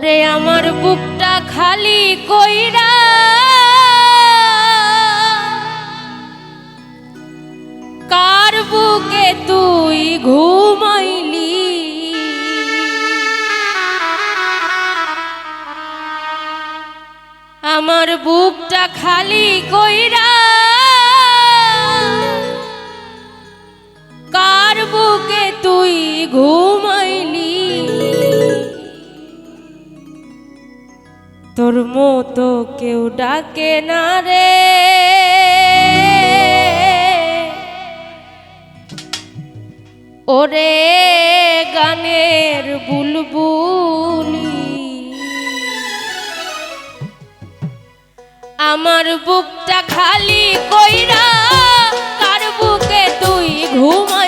ওরে আমার বুকটা খালি কইরা। কার বুকে তুই ঘুমাইলি? আমার বুকটা খালি কইরা। কার বুকে তুই ঘুমাইলি? তোর মতো কেউ ডাকে না রে। ওরে গানের বুলবুলি, আমার বুকটা খালি কইরা কার বুকে তুই ঘুমাইলি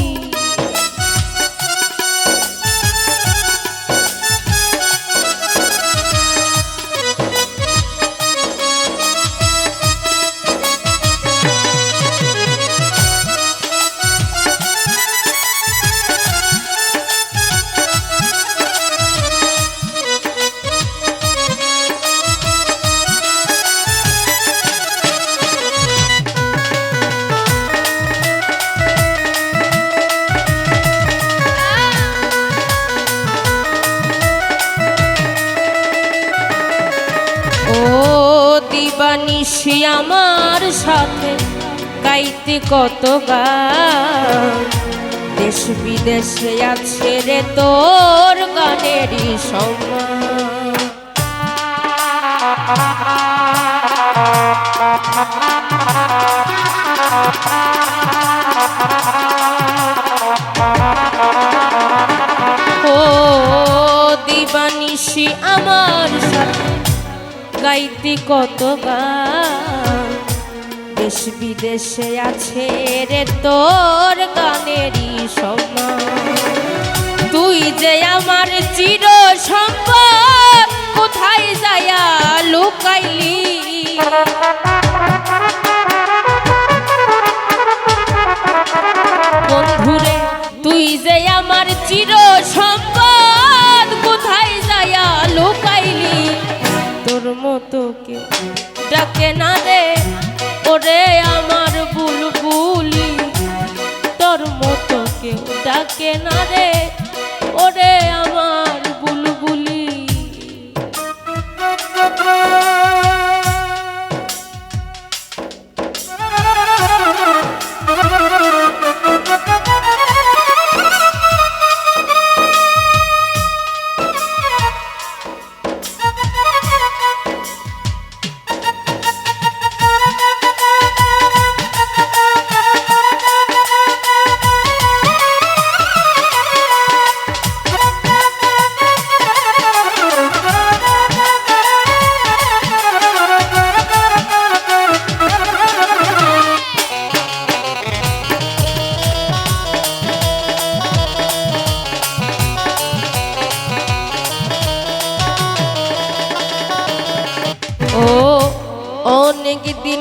দিবানিশি আমার সাথে, গাইতে কত গান। দেশ বিদেশে আছে রে তোর গানেরই সম্মান। ও দিবানিশি আমার গাইতে কত গান দেশ বিদেশে আছে রে তোর গানেরই সম্মান। তুই যে আমার চির সম্পদ, কোথায় যায়া লুকাইলি? ডাকে না রে?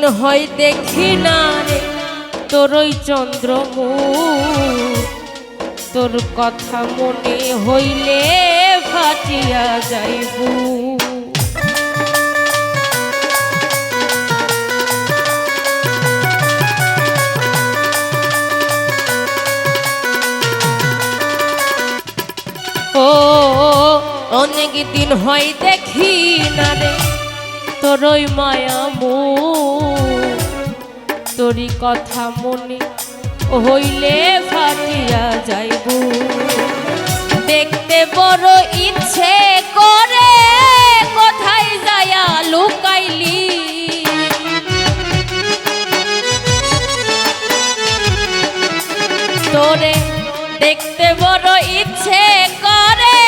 দিন হয় দেখি না রে। তোর ওই চন্দ্রমুখ। তোর কথা মনে হইলে ফাটিয়া যাইব। ও, অনেক দিন হয় দেখি না রে। তোর মায়া মায়ামু তোরই কথা মনে হইলে ফাটিয়া যাইব। দেখতে বড় ইচ্ছে করে কোথায় যায়া লুকাইলি? তোরে দেখতে বড় ইচ্ছে করে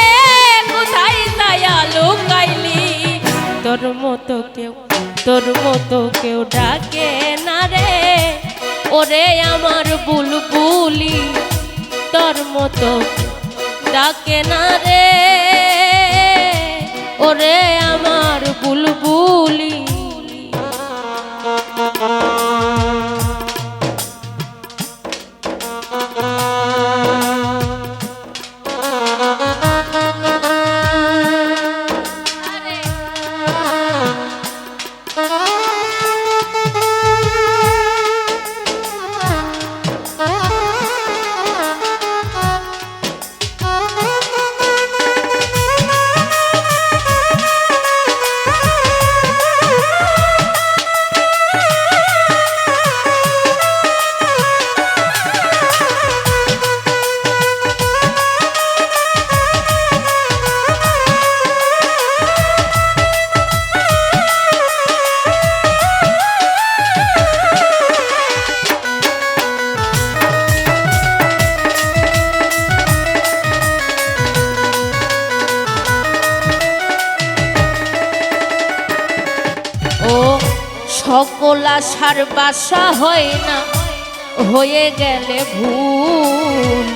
তোর মতো কেউ, তোর মতো কেউ ডাকে না রে। ওরে আমার বুলবুলি তোর মতো ডাকে না রে। ওরে আমার বুলবুলি সকল আশার বাসা হয় না। হয়ে গেলে ভুল।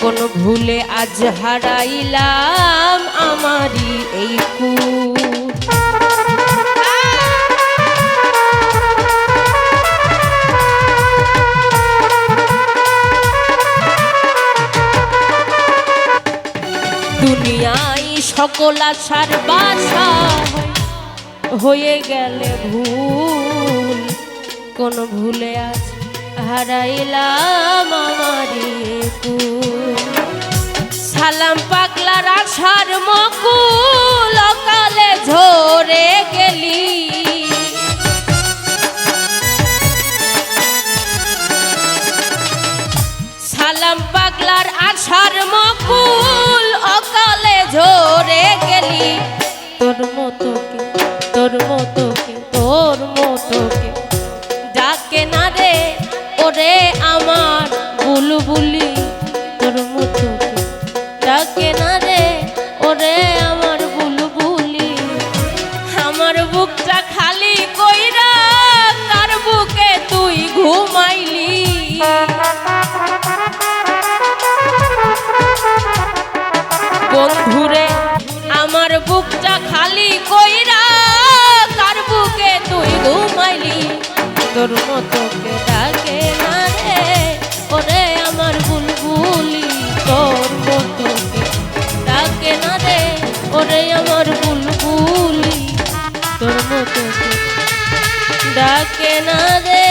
কোন ভুলে আজ হারাইলাম আমারই এই কুল। দুনিয়ায় সকল আশার বাসা হয়ে গেলে ভুল, কোন ভুলে আজ হারাইলাম সালাম পাগলার আশার মকুল, অকালে ঝরে গেলি। সালাম পাগলার আশার মকুল, অকালে ঝরে গেলি। তোর মতো তোর মতো কে তোর মতো কে ডাকে না রে ওরে আমার বুলবুলি কে ডাকে না রে? ওরে আমার বুলবুলি, তোর মতো কে ডাকে না রে? ওরে আমার বুলবুলি, তোর মতো ডাকে না রে?